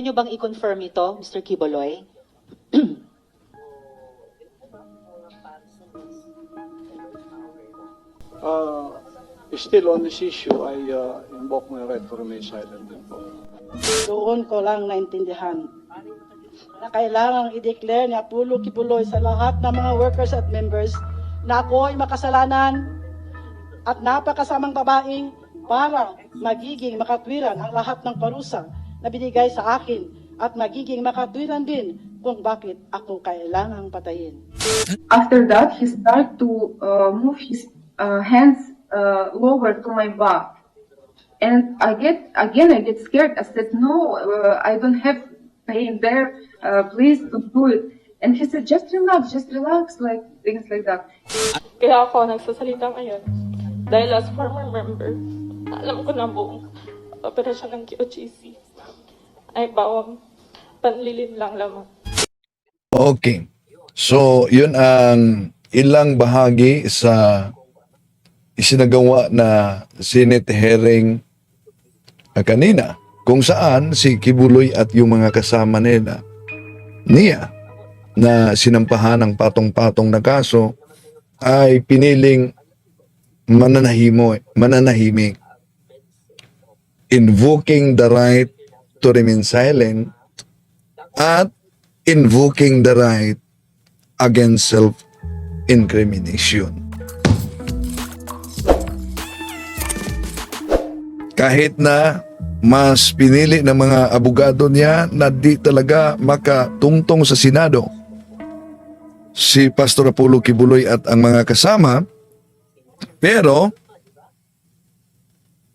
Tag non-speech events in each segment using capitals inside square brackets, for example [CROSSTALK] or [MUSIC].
Pwede nyo bang i-confirm ito, Mr. Kiboloy? [CLEARS THROAT] Uh, still on this issue, I uh, invoke my right to remain silent. Doon ko lang naintindihan na kailangang i-declare ni Apollo Kibuloy sa lahat ng mga workers at members na ako ay makasalanan at napakasamang babae para magiging makatwiran ang lahat ng parusa na binigay sa akin at magiging makatwiran din kung bakit ako kailangang patayin. After that, he started to uh, move his uh, hands uh, lower to my back. And I get, again, I get scared. I said, no, uh, I don't have pain there. Uh, please don't do it. And he said, just relax, just relax, like things like that. Kaya ako nagsasalita ngayon. Dahil as former member, alam ko na buong operasyon ng QGC ay bawang panlilin lang lamang. Okay. So, yun ang ilang bahagi sa isinagawa na Senate hearing kanina kung saan si Kibuloy at yung mga kasama nila niya na sinampahan ng patong-patong na kaso ay piniling mananahimo, mananahimik invoking the right to remain silent at invoking the right against self-incrimination. Kahit na mas pinili ng mga abogado niya na di talaga makatungtong sa Senado, si Pastor Apollo Kibuloy at ang mga kasama, pero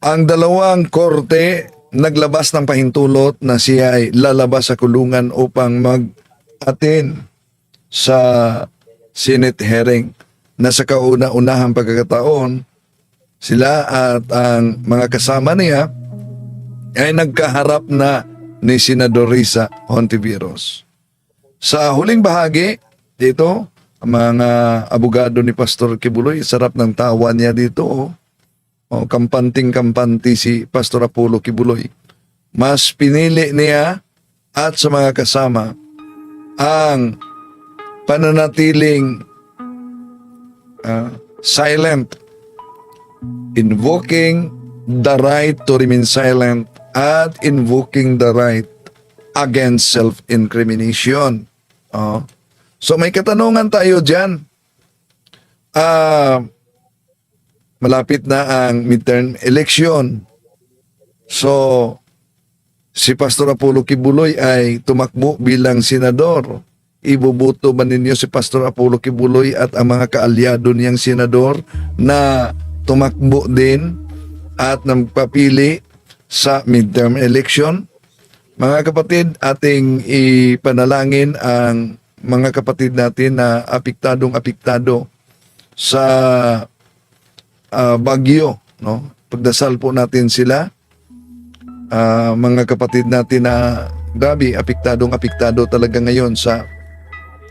ang dalawang korte naglabas ng pahintulot na siya ay lalabas sa kulungan upang mag-attend sa Senate hearing na sa kauna-unahang pagkakataon sila at ang mga kasama niya ay nagkaharap na ni Senador Risa Hontiveros. Sa huling bahagi, dito, mga abogado ni Pastor Kibuloy, sarap ng tawa niya dito. Oh. O, kampanting-kampanti si Pastor Apollo Kibuloy. Mas pinili niya at sa mga kasama ang pananatiling ah, silent, invoking the right to remain silent at invoking the right against self-incrimination. Oh. So may katanungan tayo dyan. Ah, malapit na ang midterm election. So, si Pastor Apollo Kibuloy ay tumakbo bilang senador. Ibubuto ba ninyo si Pastor Apollo Kibuloy at ang mga kaalyado niyang senador na tumakbo din at nagpapili sa midterm election? Mga kapatid, ating ipanalangin ang mga kapatid natin na apiktadong apiktado sa ah, bagyo, no? Pagdasal po natin sila. Ah, mga kapatid natin na grabe, apiktadong apiktado talaga ngayon sa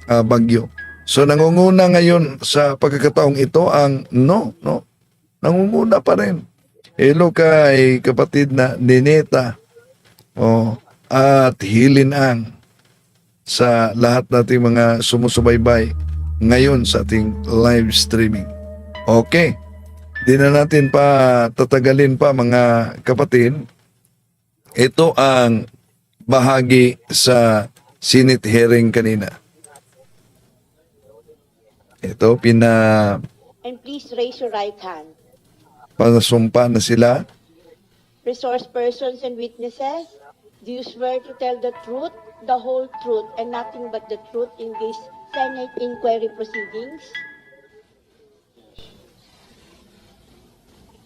ah, bagyo. So nangunguna ngayon sa pagkakataong ito ang no, no. Nangunguna pa rin. Hello kay kapatid na Nineta. Oh, at Hilinang sa lahat nating mga sumusubaybay ngayon sa ating live streaming. Okay. Di na natin pa tatagalin pa mga kapatid. Ito ang bahagi sa Senate hearing kanina. Ito, pina And please raise your right hand. panasumpa na sila. Resource persons and witnesses, do you swear to tell the truth, the whole truth, and nothing but the truth in this Senate inquiry proceedings?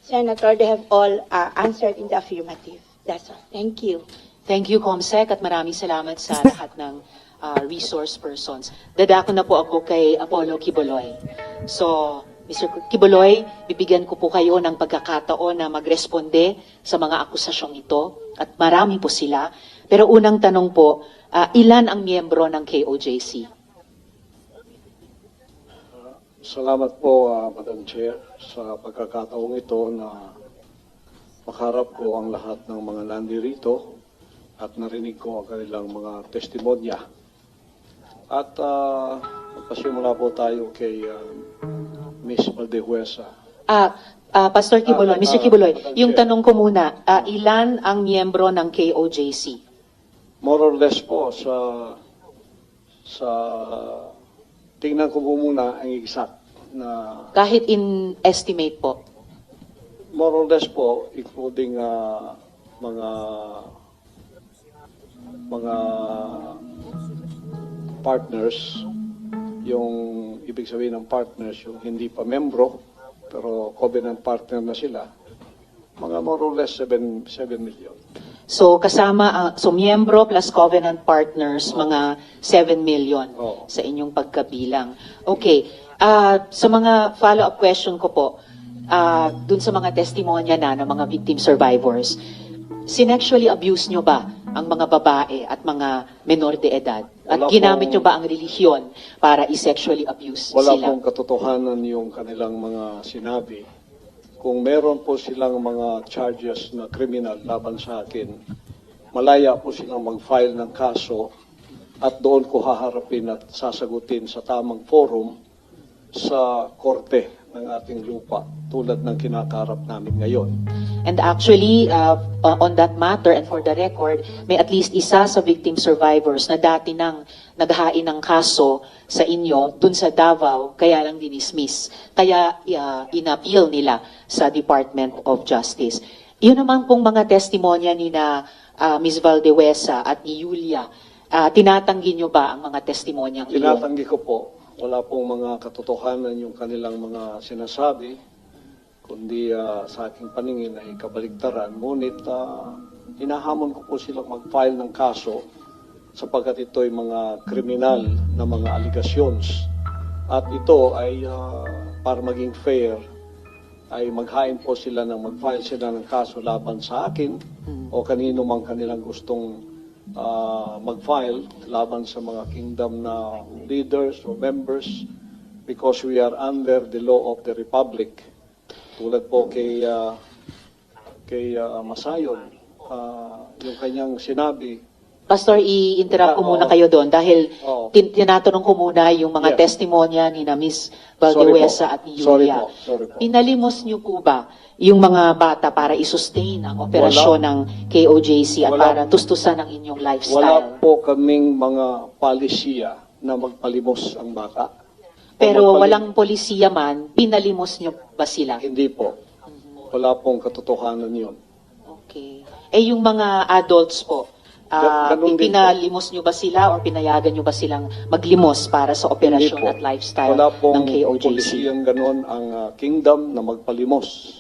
Senator, they have all uh, answered in the affirmative. That's all. Thank you. Thank you, Comsec, at maraming salamat sa lahat ng ah, resource persons. Dadako na po ako kay Apollo Kiboloy. So, Mr. Kiboloy, bibigyan ko po kayo ng pagkakataon na magresponde sa mga akusasyong ito at marami po sila. Pero unang tanong po, ah, ilan ang miyembro ng KOJC? Salamat po, ah, Madam Chair, sa pagkakataong ito na makaharap ko ang lahat ng mga nandirito at narinig ko ang kanilang mga testimonya. At uh, magpasimula po tayo kay uh, Miss Valdehuesa. Ah, ah, Pastor Kibuloy, Ah, Mr. ah, Kibuloy, yung Chair. tanong ko muna, ah, ilan ang miyembro ng KOJC? More or less po sa sa tingnan ko po muna ang exact na Kahit in estimate po. more or less po including uh, mga mga partners yung ibig sabihin ng partners yung hindi pa membro pero covenant partner na sila mga more or less 7 7 million So kasama, ang so miyembro plus covenant partners, mga 7 million Oo. sa inyong pagkabilang. Okay, ah, sa mga follow-up question ko po, ah, dun sa mga testimonya na ng mga victim survivors, sinexually abuse nyo ba ang mga babae at mga menor de edad? At Wala ginamit pong- nyo ba ang relihiyon para i-sexually abuse Wala sila? pong katotohanan yung kanilang mga sinabi. Kung meron po silang mga charges na criminal laban sa akin, malaya po silang mag-file ng kaso at doon ko haharapin at sasagutin sa tamang forum sa korte ng ating lupa tulad ng kinakarap namin ngayon. And actually, uh, uh, on that matter and for the record, may at least isa sa victim survivors na dati nang naghain ng kaso sa inyo dun sa Davao, kaya lang dinismiss. Kaya uh, inappeal nila sa Department of Justice. Yun naman pong mga testimonya ni na uh, Ms. Valdewesa at ni Yulia, uh, tinatanggi nyo ba ang mga testimonyang iyon? Tinatanggi ko po, wala pong mga katotohanan yung kanilang mga sinasabi, kundi ah, sa aking paningin ay kabaligtaran. Ngunit ah, hinahamon ko po silang mag-file ng kaso sapagkat ito ay mga kriminal na mga allegations. At ito ay ah, para maging fair, ay maghain po sila ng mag-file sila ng kaso laban sa akin o kanino mang kanilang gustong ah, mag-file laban sa mga kingdom na leaders or members because we are under the law of the republic. Tulad po kay ah, kay ah, Masayon, ah, yung kanyang sinabi, Pastor, i-interrupt ko Ah, muna kayo doon dahil Oo. tin- tinatanong ko muna yung mga Yeah. testimonya ni na. Sorry Valdewesa at ni Sorry Yulia. po. Sorry po. Pinalimos niyo po ba yung mga bata para i-sustain ang operasyon ng KOJC at Wala. para tustusan ang inyong wala lifestyle? po kaming mga palisiya na magpalimos ang bata. O Pero magpalim- walang polisiya man, pinalimos niyo ba sila? Hindi po. Wala pong katotohanan yun. Okay. Eh yung mga adults po, ah, ganun din po. pinalimos niyo ba sila or pinayagan niyo ba silang maglimos para sa operasyon at lifestyle Wala pong ng KOJC? polisiyang ganon ang ah, kingdom na magpalimos.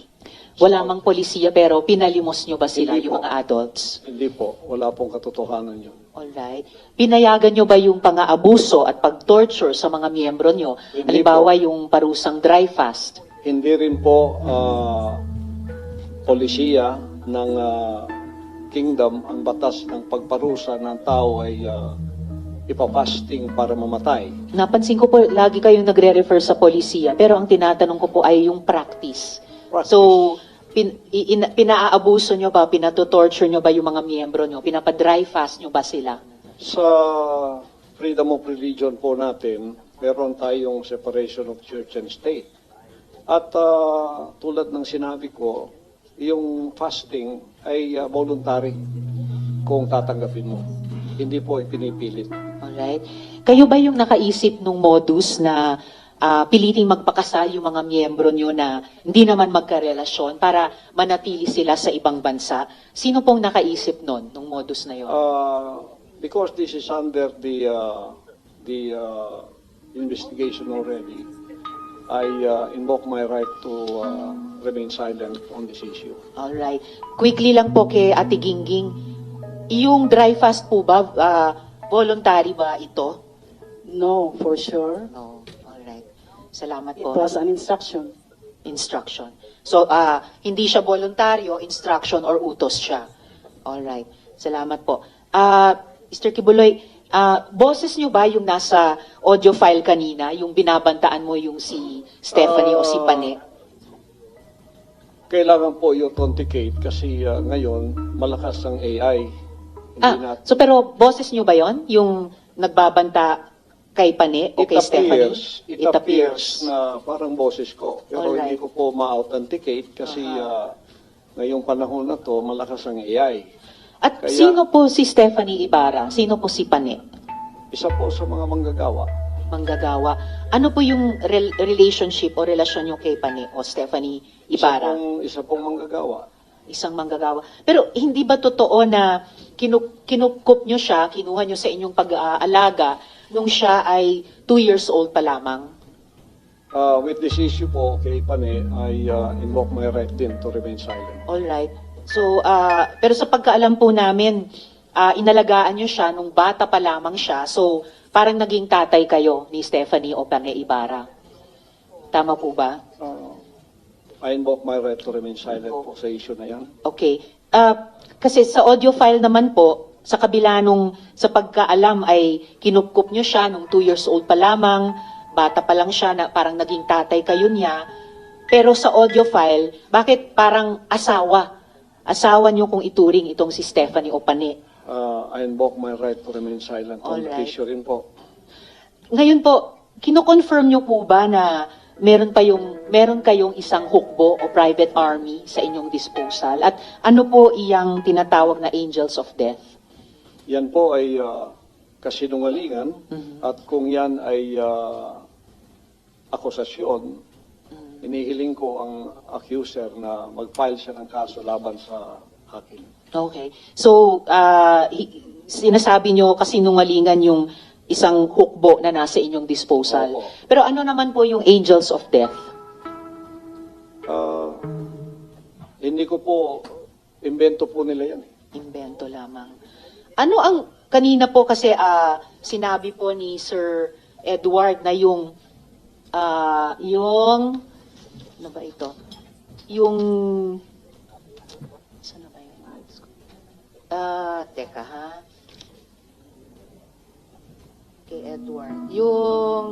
Wala mang polisiya pero pinalimos nyo ba sila, Hindi yung po. mga adults? Hindi po. Wala pong katotohanan yun. Alright. Pinayagan nyo ba yung pang-aabuso at pag-torture sa mga miyembro nyo? Hindi Halimbawa yung parusang dry fast. Hindi rin po ah, polisiya ng ah, kingdom ang batas ng pagparusa ng tao ay uh, ipapasting para mamatay. Napansin ko po, lagi kayong nagre-refer sa polisiya, pero ang tinatanong ko po ay yung practice. Practice. So, pin, i- ina- pinaabuso nyo ba, pinatotorture nyo ba yung mga miyembro nyo? Pinapa-dry fast nyo ba sila? Sa freedom of religion po natin, meron tayong separation of church and state. At ah, tulad ng sinabi ko, yung fasting ay ah, voluntary kung tatanggapin mo. Hindi po ipinipilit. Alright. Kayo ba yung nakaisip nung modus na ah, piliting magpakasal yung mga miyembro nyo na hindi naman magkarelasyon para manatili sila sa ibang bansa? Sino pong nakaisip nun, nung modus na yon? Uh, because this is under the uh, the uh, investigation already, I uh, invoke my right to uh, remain silent on this issue. Alright. Quickly lang po kay Ate Gingging, yung dry fast po ba, ah, voluntary ba ito? No, for sure. No. Alright. Salamat It po. was an instruction. instruction. So, ah, hindi siya voluntaryo, instruction or utos siya. All right. Salamat po. Ah, Mr. Kibuloy, ah, boses niyo ba yung nasa audio file kanina, yung binabantaan mo yung si Stephanie o si Ah, Pane? Kailangan po i-authenticate kasi uh, ngayon malakas ang AI. Hindi Ah, nat- so pero boses niyo ba yon Yung nagbabanta kay Pane o It kay Stephanie? appears, it appears na parang boses ko. Pero Alright. hindi ko po ma-authenticate kasi ah, ngayong panahon na to, malakas ang AI. At Kaya- sino po si Stephanie Ibarra? Sino po si Pane? Isa po sa mga manggagawa. Manggagawa. Ano po yung rel- relationship o relasyon niyo kay Pane o Stephanie Isa Ibarra? pong, isa pong manggagawa. Isang manggagawa. Pero hindi ba totoo na kinu- kinukup niyo siya, kinuha niyo sa inyong pag-aalaga nung siya ay two years old pa lamang? Ah, with this issue po kay Pane, I ah, invoke my right din to remain silent. All right. So, ah, pero sa pagkaalam po namin, ah, inalagaan niyo siya nung bata pa lamang siya. So, parang naging tatay kayo ni Stephanie o Pane Ibarra. Tama po ba? Ah, I invoke my right to remain silent po sa issue na yan. Okay. Ah, kasi sa audio file naman po, sa kabila nung sa pagkaalam ay kinupkup niyo siya nung two years old pa lamang, bata pa lang siya na parang naging tatay kayo niya. Pero sa audio file, bakit parang asawa? Asawa niyo kung ituring itong si Stephanie o Pane. Ah, I invoke my right to remain silent on Alright. issue rin po. Ngayon po, kino-confirm niyo po ba na meron pa yung meron kayong isang hukbo o private army sa inyong disposal? At ano po iyang tinatawag na angels of death? Yan po ay ah, kasinungalingan Mhm. at kung yan ay ah, akusasyon. Inihiling ko ang accuser na mag-file siya ng kaso laban sa akin. Okay. So, hi- sinasabi nyo kasinungalingan yung isang hukbo na nasa inyong disposal. Opo. Pero ano naman po yung angels of death? Ah, hindi ko po, invento po nila yan. eh. Invento lamang. Ano ang, kanina po kasi ah, sinabi po ni Sir Edward na yung, ah, yung, ano ba ito? Yung, saan na ba yung words ko? Ah, teka ha. Kay Edward. Yung,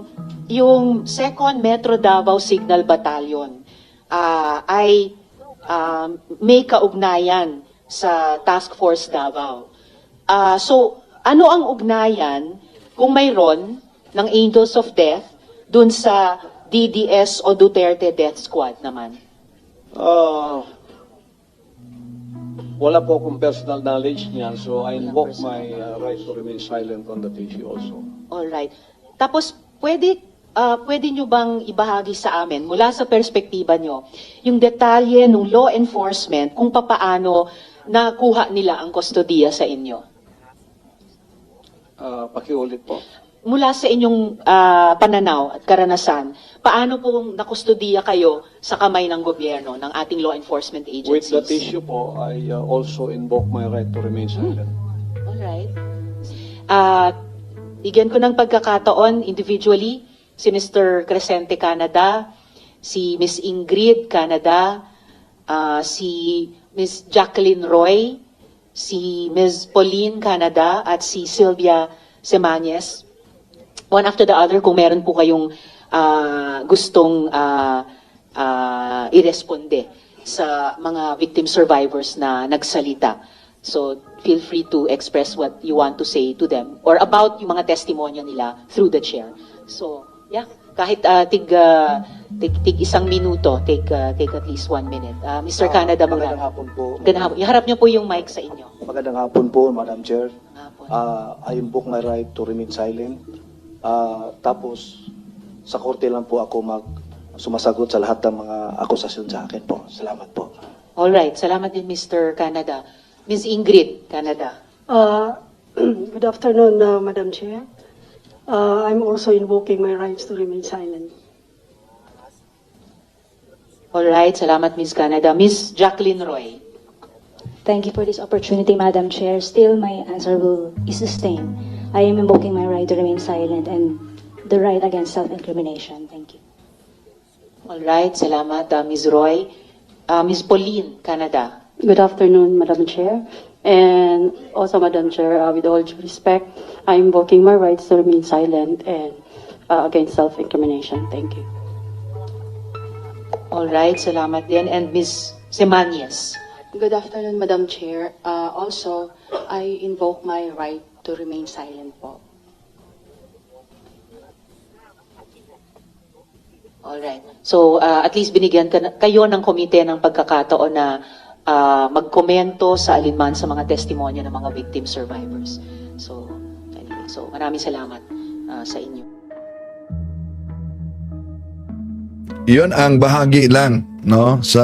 yung Second Metro Davao Signal Battalion ah, ay um, may kaugnayan sa Task Force Davao. Ah, so, ano ang ugnayan kung mayroon ng Angels of Death dun sa DDS o Duterte Death Squad naman? Ah, wala po akong personal knowledge niyan, so I invoke my ah, right to remain silent on that issue also. Alright. Tapos, pwede, ah, pwede nyo bang ibahagi sa amin, mula sa perspektiba nyo, yung detalye ng law enforcement kung papaano nakuha nila ang kustodiya sa inyo? Ah, pakiulit po. Mula sa inyong ah, pananaw at karanasan, paano po nakustodiya kayo sa kamay ng gobyerno, ng ating law enforcement With agencies? that issue po, I ah, also invoke my right to remain silent. Alright. At bigyan ko ng pagkakataon individually si Mr. Crescente Canada, si Miss Ingrid Canada, ah, si Miss Jacqueline Roy, si Ms. Pauline Canada at si Sylvia Semanes. One after the other kung meron po kayong ah, gustong ah, ah, iresponde sa mga victim survivors na nagsalita. So, feel free to express what you want to say to them or about yung mga testimonya nila through the chair. So, yeah, kahit ah, tig, ah, tig, tig isang minuto, take, ah, take at least one minute. Ah, Mr. Canada Magandang hapon po. Magandang hapon. Iharap niyo po yung mic sa inyo. Magandang hapon po, Madam Chair. Hapon. Ah, I invoke my right to remain silent. Ah, tapos, sa korte lang po ako mag sumasagot sa lahat ng mga akusasyon sa akin po. Salamat po. All right. Salamat din, Mr. Canada. Ms. Ingrid Canada. Uh, [CLEARS THROAT] Good afternoon, uh, Madam Chair. Uh, I'm also invoking my rights to remain silent. All right. Salamat, Ms. Canada. Ms. Jacqueline Roy. Thank you for this opportunity, Madam Chair. Still, my answer will be sustained. I am invoking my right to remain silent and the right against self-incrimination. Thank you. All right. Salamat, uh, Ms. Roy. Uh, Ms. Pauline Canada. Good afternoon, Madam Chair. And also, Madam Chair, uh, with all due respect, I'm invoking my rights to remain silent and uh, against self-incrimination. Thank you. All right. Salamat din. And Ms. Semanyes. Good afternoon, Madam Chair. Uh, also, I invoke my right to remain silent po. Alright. So, uh, at least binigyan ka na- kayo ng komite ng pagkakataon na uh, magkomento sa alinman sa mga testimonya ng mga victim survivors. So, anyway. So, maraming salamat uh, sa inyo. Yun ang bahagi lang no sa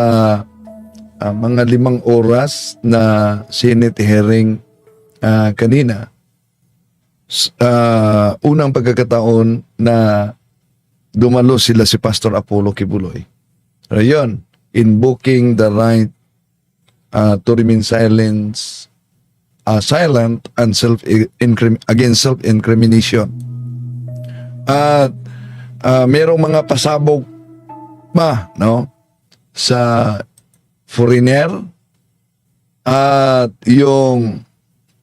ah, mga limang oras na Senate hearing ah, kanina. Ah, unang pagkakataon na dumalo sila si Pastor Apollo Kibuloy. Ayun, invoking the right ah, to remain silence, ah, silent and self against self-incrimination. At ah, merong mga pasabog pa, no? Sa foreigner at yung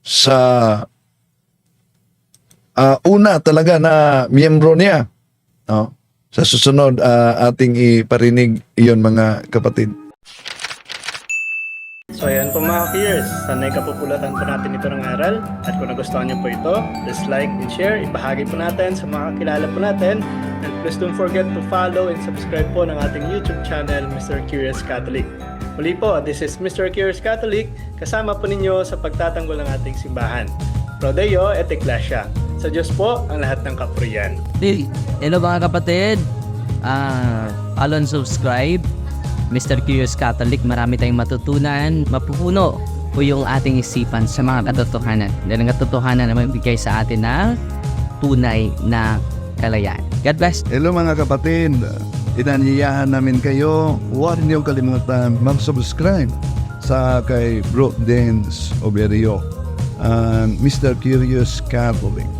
sa ah, una talaga na miyembro niya, no? Sa susunod ah, ating iparinig iyon mga kapatid. So ayan po mga peers, sanay kapupulatan po natin ito ng aral at kung nagustuhan niyo po ito, just like and share, ibahagi po natin sa mga kakilala po natin and please don't forget to follow and subscribe po ng ating YouTube channel, Mr. Curious Catholic. Muli po, this is Mr. Curious Catholic, kasama po ninyo sa pagtatanggol ng ating simbahan. Prodeo et Ecclesia. Sa Diyos po ang lahat ng kapurian. Hey, Hello mga kapatid. Ah, follow and subscribe. Mr. Curious Catholic, marami tayong matutunan. Mapupuno po yung ating isipan sa mga katotohanan. Dahil ang katotohanan na magbigay sa atin ng tunay na kalayaan. God bless. Hello mga kapatid, inanyayahan namin kayo, huwag niyong kalimutan mag-subscribe sa kay Bro Dance Oberio and Mr. Curious Catholic.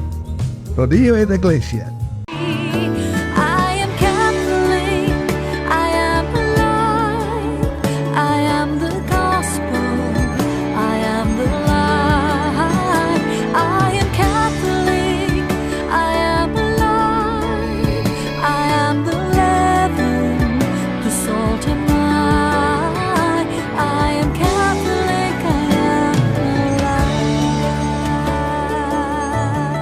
Rodillo et Iglesia,